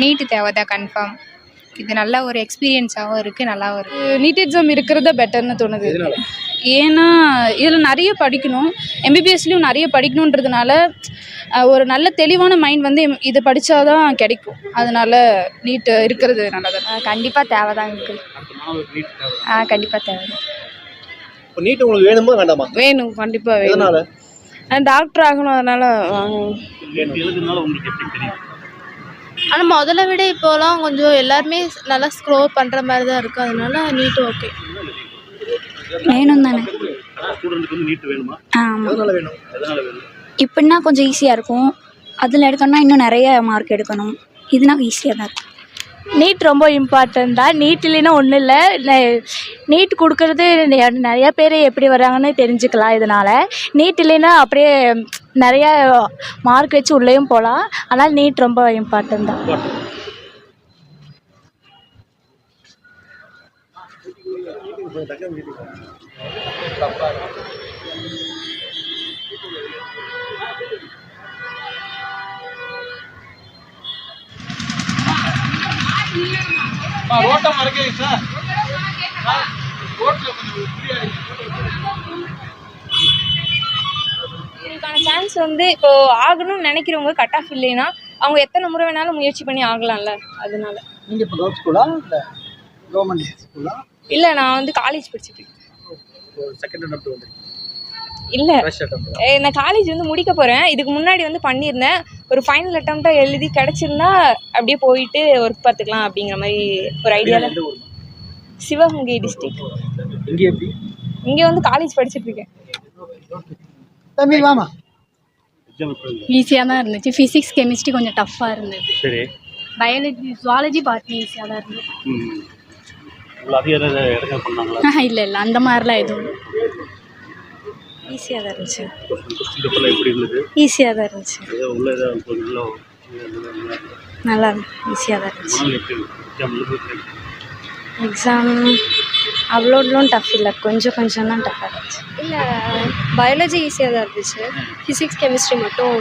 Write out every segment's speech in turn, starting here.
நீட்டு தேவை தான் கன்ஃபார்ம் இது நல்ல ஒரு எக்ஸ்பீரியன்ஸாகவும் இருக்குது நல்லாவும் இருக்குது நீட் எக்ஸாம் இருக்கிறத பெட்டர்னு தோணுது. ஏன்னா இதில் நிறைய படிக்கணும். எம்பிபிஎஸ்லேயும் நிறைய படிக்கணுன்றதுனால ஒரு நல்ல தெளிவான மைண்ட் வந்து இது படித்தாதான் கிடைக்கும். அதனால நீட் இருக்கிறது நல்லது. கண்டிப்பாக தேவை தான் தேவை ஆ கண்டிப்பாக தேவை. நீட் உங்களுக்கு வேணுமா வேண்டாமா? வேணும் கண்டிப்பாக வேணும். டாக்டர் ஆகணும் அதனால வாங்கணும் நீட் எழுதுனால உங்களுக்கு எப்படி தெரியும் ஆனால் முதல்ல விட இப்போலாம் கொஞ்சம் எல்லாருமே நல்லா ஸ்க்ரோர் பண்ணுற மாதிரி தான் இருக்கும் அதனால நீட் ஓகே வேணும் தானே? இப்படின்னா கொஞ்சம் ஈஸியாக இருக்கும். அதில் எடுக்கணும்னா இன்னும் நிறைய மார்க் எடுக்கணும். இதுனா ஈஸியாக தான் இருக்கும். நீட் ரொம்ப இம்பார்ட்டன்ட் தான். நீட் இல்லைன்னா ஒன்றும் இல்லை. நீட் கொடுக்கறது நிறையா நிறைய பேர் எப்படி வராங்கன்னு தெரிஞ்சுக்கலாம் இதனால். நீட் இல்லைன்னா அப்படியே நிறையா மார்க் வச்சு உள்ளேயும் போகலாம் ஆனால் நீட் ரொம்ப இம்பார்ட்டன்ட் தான். இதுக்கான சான்ஸ் வந்து இப்போ ஆகணும்னு நினைக்கிறவங்க கட் ஆஃப் இல்லைன்னா அவங்க எத்தனை முறை வேணாலும் முயற்சி பண்ணி ஆகலாம்ல அதனால. நீங்கள் இப்போ கவர்மெண்ட் ஸ்கூலா இல்லை கவர்மெண்ட் ஸ்கூலா இல்லை நான் வந்து காலேஜ் படிச்சுட்டு இருக்கேன். செகண்ட் அட்டம் வந்து இல்லை. நான் காலேஜ் வந்து முடிக்க போகிறேன் இதுக்கு முன்னாடி வந்து பண்ணியிருந்தேன். ஒரு ஃபைனல் அட்டம்ப்டாக எழுதி கிடச்சிருந்தா அப்படியே போயிட்டு ஒர்க் பார்த்துக்கலாம் அப்படிங்கிற மாதிரி ஒரு ஐடியாவில் சிவகங்கை டிஸ்ட்ரிக்ட் இங்கே எப்படி? இங்கே வந்து காலேஜ் படிச்சுட்டு இருக்கேன்? ஈஸியாக தான் இருந்துச்சு. ஃபிசிக்ஸ் கெமிஸ்ட்ரி கொஞ்சம் டஃப்பாக இருந்தது. சரி. பயாலஜி ஜுவாலஜி பார்த்து ஈஸியாக தான் இருந்தது. இல்லை இல்லை. அந்த மாதிரிலாம் எதுவும் ஈஸியாக தான் இருந்துச்சு. எப்படி இருந்தது? ஈஸியாக தான் இருந்துச்சு. நல்லா ஈஸியாக தான் இருந்துச்சு. எக்ஸாம் அவ்வளோலாம் டஃப் இல்லை. கொஞ்சம் கொஞ்சம் தான் டஃப்பாக இருந்துச்சு. இல்லை பயாலஜி ஈஸியாக தான் இருந்துச்சு. ஃபிசிக்ஸ் கெமிஸ்ட்ரி மட்டும்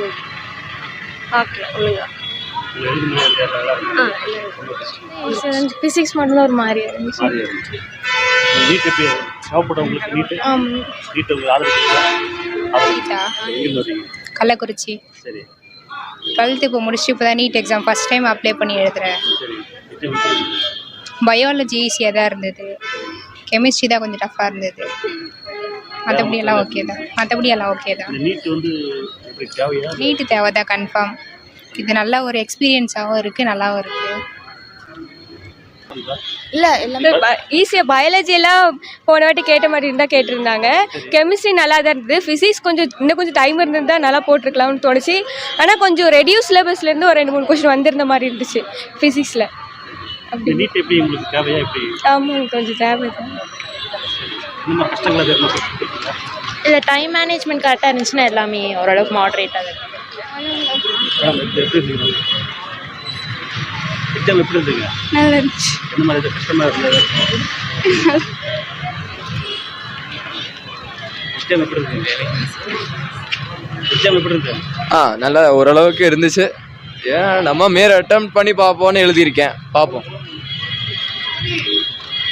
பார்க்கல ஒழுங்கா. ஃபிசிக்ஸ் மட்டும்தான் ஒரு மாதிரி இருந்துச்சு. நீட் எப்படி நீட்டு? நீட் ஆதரவு வரீங்க? கள்ளக்குறிச்சி. சரி. டுவெல்த்து இப்போ முடிச்சுட்டு இப்போ தான் NEET exam first time apply பண்ணி இருந்தது? பயாலஜி ஈஸியாக தான் இருந்தது. கெமிஸ்ட்ரி தான் கொஞ்சம் டஃப்பாக இருந்தது. மற்றபடி எல்லாம் ஓகே தான். மற்றபடி எல்லாம் ஓகே தான். நீட் நீட்டு தேவை தான் கன்ஃபார்ம் இது நல்ல ஒரு எக்ஸ்பீரியன்ஸாகவும் இருக்குது நல்லாவும் இருக்குது இல்லை எல்லாமே ஈஸியாக பயாலஜியெல்லாம் போன வாட்டி கேட்ட மாதிரி இருந்தால் கேட்டிருந்தாங்க. கெமிஸ்ட்ரி நல்லா தான் இருந்தது. ஃபிசிக்ஸ் கொஞ்சம் இன்னும் கொஞ்சம் டைம் இருந்திருந்தா நல்லா போட்டிருக்கலாம்னு தோணுச்சு. ஆனால் கொஞ்சம் ரெடியூஸ் சிலபஸ்லேருந்து ஒரு ரெண்டு மூணு கொஸ்டின் வந்திருந்த மாதிரி இருந்துச்சு ஃபிசிக்ஸில் ஆமாம் கொஞ்சம் தேவை தான்? இல்லை டைம் மேனேஜ்மெண்ட் கரெக்டாக இருந்துச்சுன்னா எல்லாமே ஓரளவுக்கு மாடரேட்டாக இருக்கும் மேடம் இது எப்படி இருந்தீங்க? எக்ஸாம் எப்படி இருந்தீங்க? நல்லா இருந்துச்சு. எந்த மாதிரி கஷ்டமாக இருந்தது. எக்ஸாம் எப்படி இருந்தீங்க எக்ஸாம் எப்படி இருந்தது? ஆ நல்லா ஓரளவுக்கு இருந்துச்சு. ஏன் நம்ம மேல் அட்டம் பண்ணி பார்ப்போம்னு எழுதியிருக்கேன். பார்ப்போம்.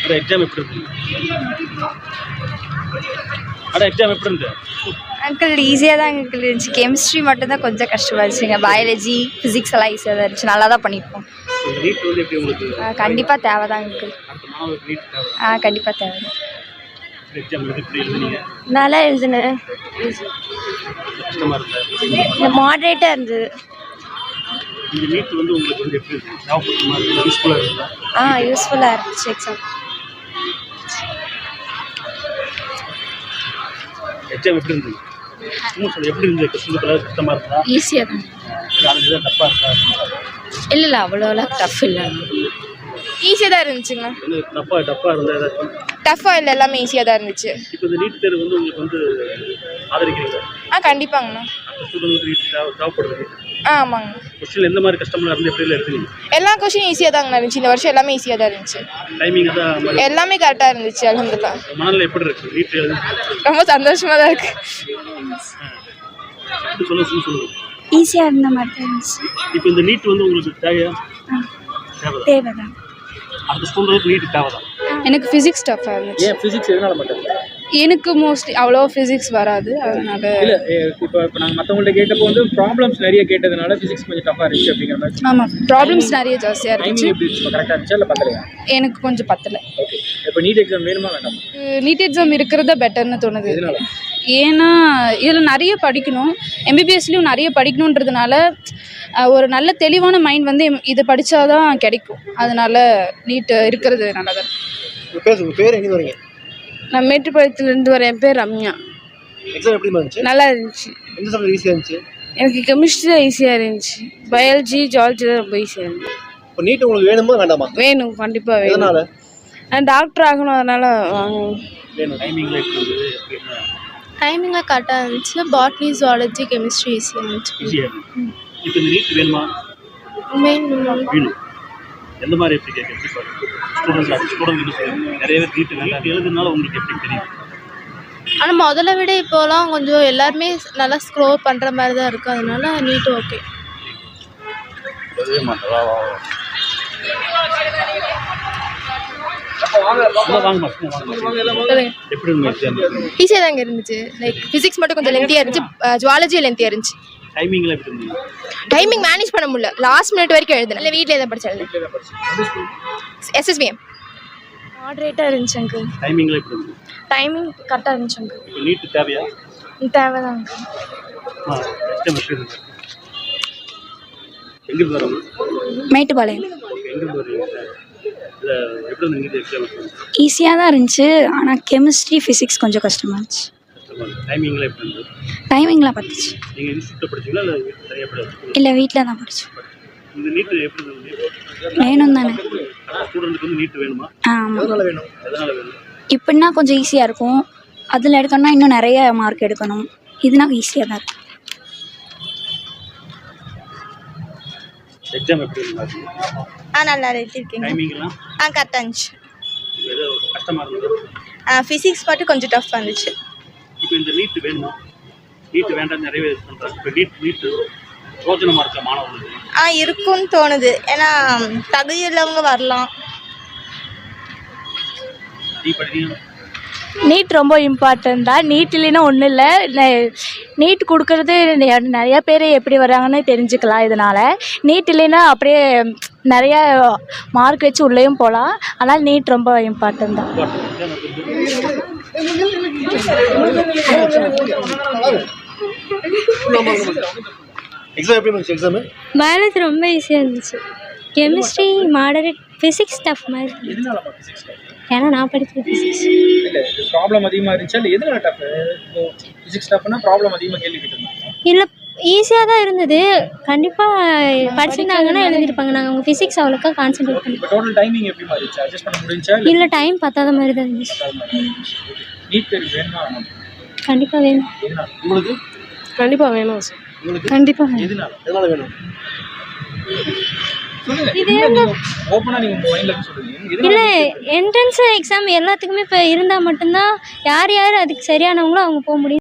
அட எக்ஸாம் எப்படி இருந்தது அட எக்ஸாம் எப்படி இருந்தது அங்கிள் ஈஸியாக தான் அங்கிள் இருந்துச்சு. கெமிஸ்ட்ரி மட்டும் தான் கொஞ்சம் கஷ்டமாக இருந்துச்சுங்க பயாலஜி ஃபிசிக்ஸ் எல்லாம் ஈஸியாக தான் இருந்துச்சு. நல்லா தான் பண்ணியிருக்கோம் கண்டிப்பாக தேவை தான் அங்கிள் ஆ கண்டிப்பாக தேவை. நல்லா எழுதுனேன். மாடரேட்டாக இருந்தது. இருக்கு இருக்கு ஆ யூஸ்ஃபுல்லாக இருந்துச்சு? எக்ஸாம் எக்ஸாம் எப்படி இருந்தது? சும்மா சொல்லு எப்படி இருந்தது? கொஸ்டின் பேப்பர் கஷ்டமாக இருந்தா ஈஸியாக தான். நாலஞ்சு தான் தப்பாக இருக்கா? இல்லை இல்லை அவ்வளோலாம் டஃப் இல்லை. ஈஸியாக தான் இருந்துச்சுங்க. என்ன தப்பாக டப்பாக இருந்தால் ஏதாச்சும்? டஃப்பாக இல்லை எல்லாமே ஈஸியாக தான் இருந்துச்சு. இப்போ இந்த நீட் தேர்வு வந்து உங்களுக்கு வந்து ஆதரிக்கிறீங்க ஆ கண்டிப்பாங்கண்ணா. ஸ்டூடெண்ட் தேவைப்படுது. ஆ ஆமாங்கண்ணா கொஸ்டின் எந்த மாதிரி கஷ்டமாக இருந்து எப்படி எடுத்துக்கீங்க எல்லா கொஷினும் ஈஸியாக தாங்கண்ணா இருந்துச்சு. இந்த வருஷம் எல்லாமே ஈஸியாக தான் இருந்துச்சு. டைமிங் தான் எல்லாமே கரெக்டாக இருந்துச்சு அலமதுல்லா மனநிலை எப்படி இருக்கு? நீட் எழுதி ரொம்ப சந்தோஷமாக தான் இருக்குது எப்படி சொல்லுங்க சொல்லுங்க சொல்லுங்க ஈஸியாக இருந்த மாதிரி தான் இருந்துச்சு. இப்போ இந்த நீட் வந்து உங்களுக்கு தேவையா? தேவைதான். தேவைதான். அடுத்த ஸ்டூடெண்ட்க்கு நீட் தேவைதான். எனக்கு ஃபிசிக்ஸ் டஃப்பாக இருந்துச்சு. ஏன் ஃபிசிக்ஸ் எதனால மட்டும் எனக்கு மோஸ்ட்லி அவ்வளோ ஃபிசிக்ஸ் வராது அதனால இல்ல இப்போ இப்போ நாங்கள் மற்றவங்கள்ட்ட கேட்டப்போ வந்து ப்ராப்ளம்ஸ் நிறைய கேட்டதுனால ஃபிசிக்ஸ் கொஞ்சம் டஃபாக இருந்துச்சு அப்படிங்கிற மாதிரி ஆமாம் ப்ராப்ளம்ஸ் நிறைய ஜாஸ்தியாக இருந்துச்சு. கரெக்டாக இருந்துச்சா? இல்லை பத்தலையா? எனக்கு கொஞ்சம் பத்தலை. ஓகே இப்போ நீட் எக்ஸாம் வேணுமா வேண்டாமா? நீட் எக்ஸாம் இருக்கிறத பெட்டர்னு தோணுது? ஏன்னா இதில் நிறைய படிக்கணும். எம்பிபிஎஸ்லேயும் நிறைய படிக்கணுன்றதுனால ஒரு நல்ல தெளிவான மைண்ட் வந்து இது படித்தாதான் கிடைக்கும். அதனால நீட் இருக்கிறது நல்லதாக பேர் எங்கே வரீங்க? நான் மேட்டுப்பாளையத்துலேருந்து வரேன் என் பேர் ரம்யா. எக்ஸாம் எப்படி இருந்துச்சு? நல்லா இருந்துச்சு. எந்த சப்ஜெக்ட் ஈஸியாக இருந்துச்சு? எனக்கு கெமிஸ்ட்ரி தான் ஈஸியாக இருந்துச்சு. பயாலஜி ஜாலஜி தான் ரொம்ப ஈஸியாக இருந்துச்சு. இப்போ நீட் உங்களுக்கு வேணுமா வேண்டாமா? வேணும் கண்டிப்பாக வேணும். நான் டாக்டர் ஆகணும் அதனால் வேணும். டைமிங்கில் கரெக்டாக இருந்துச்சு பாட்னி ஜுவாலஜி கெமிஸ்ட்ரி ஈஸியாக இருந்துச்சு. இப்போ நீட் வேணுமா வேணும். வேணும். எந்த மாதிரி எப்படி கேட்க எப்படி ஸ்டூடெண்ட் ஸ்டூடெண்ட் நிறைய பேர் நீட் வேண்டாம் எழுதுனால உங்களுக்கு எப்படி தெரியும்? ஆனால் முதல்ல விட இப்போலாம் கொஞ்சம் எல்லாருமே நல்லா ஸ்க்ரோர் பண்ணுற மாதிரி தான் இருக்குது அதனால நீட் ஓகே ஈஸியாக தாங்க இருந்துச்சு லைக் ஃபிசிக்ஸ் மட்டும் கொஞ்சம் லென்த்தியாக இருந்துச்சு. ஜுவாலஜி லென்த்தியாக இருந்துச்சு. டைமிங்கில் எப்படி இருந்தது? டைமிங் மேனேஜ் பண்ண முடியல. லாஸ்ட் மினிட் வரைக்கும் எழுதுனேன். இல்லை வீட்டில் தான் படித்தேன் எஸ்எஸ்பிஎம் மாட்ரேட்டாக இருந்துச்சு அங்கிள். டைமிங்கில் எப்படி இருந்தது? டைமிங் கரெக்டாக இருந்துச்சு அங்கிள். இப்போ நீட் தேவையா? தேவைதான் அங்கிள். எங்கிருந்து வரோம் மேட்டுப்பாளையம். எங்கிருந்து வரீங்க இல்லை எப்படி இருந்தது நீட் எக்ஸாம் ஈஸியாக தான் இருந்துச்சு. ஆனால் கெமிஸ்ட்ரி ஃபிசிக்ஸ் கொஞ்சம் கஷ்டமாக இருந்துச்சு. டைமிங்கில் எப்படி இருந்தது? டைமிங்லாம் பத்துச்சு. நீங்கள் இன்ஸ்டியூட்டில் படிச்சீங்களா? இல்லை தனியாக படிச்சு இல்லை வீட்டில் தான் படித்தோம் இந்த நீட் எப்படி வேணும் தானே ஸ்டூடெண்ட்டுக்கு வந்து நீட் வேணுமா? ஆமாம் வேணும்? எதனால் வேணும்? இப்படின்னா கொஞ்சம் ஈஸியாக இருக்கும். அதில் எடுக்கணும்னா இன்னும் நிறைய மார்க் எடுக்கணும். இதுனா ஈஸியாக தான் இருக்கும். எக்ஸாம் எப்படி இருந்தது? ஆ நல்லா எழுதிருக்கீங்க டைமிங்லாம் ஆ கரெக்டாக இருந்துச்சு. ஏதோ கஷ்டமாக இருந்தது. ஃபிசிக்ஸ் மட்டும் கொஞ்சம் டஃப்பாக இருந்துச்சு. இப்போ இந்த நீட் வேணுமா. நீட் வேண்டாம் நிறைய பேர் பண்ணுறாங்க இப்போ நீட் நீட் பிரோஜனமாக இருக்க மாணவர்களுக்கு. ஆ இருக்கும்னு தோணுது. ஏன்னா தகுதி உள்ளவங்க வரலாம். நீ படிக்கணும் நீட் ரொம்ப இம்பார்ட்டன்ட் தான். நீட் இல்லைன்னா ஒன்றும் இல்லை. நீட் கொடுக்கறது நிறைய பேர் எப்படி வராங்கன்னு தெரிஞ்சுக்கலாம் இதனால். நீட் இல்லைன்னா அப்படியே நிறைய மார்க் வச்சு உள்ளேயும் போகலாம். ஆனால் நீட் ரொம்ப இம்பார்ட்டன்ட் தான். எக்ஸாம் எப்படி இருந்துச்சு பயாலஜி ரொம்ப ஈஸியாக இருந்துச்சு. கெமிஸ்ட்ரி மாடரேட் ஃபிசிக்ஸ் டஃப் மாதிரி. ஏன்னா நான் படிக்கிற ஃபிசிக்ஸ் இல்லை ப்ராப்ளம் அதிகமாக இருந்துச்சா இல்லை எதனால டஃப் ஃபிசிக்ஸ் டஃப்னா ப்ராப்ளம் அதிகமாக கேள்வி இல்லை ஈஸியாக தான் இருந்தது. கண்டிப்பாக படிச்சிருந்தாங்கன்னா எழுதிருப்பாங்க நாங்கள் அவங்க ஃபிசிக்ஸ் அவ்வளோக்கா கான்சென்ட்ரேட் பண்ணி இல்லை? இல்லை டைம் பத்தாத மாதிரி தான் இருந்துச்சு. கண்டிப்பாக வேணும்? கண்டிப்பாக வேணும். சார் கண்டிப்பாக வேணும் இல்லை என்ட்ரன்ஸ் எக்ஸாம் எல்லாத்துக்குமே இப்போ இருந்தால் மட்டும்தான் யார் யார் அதுக்கு சரியானவங்களோ அவங்க போக முடியும்.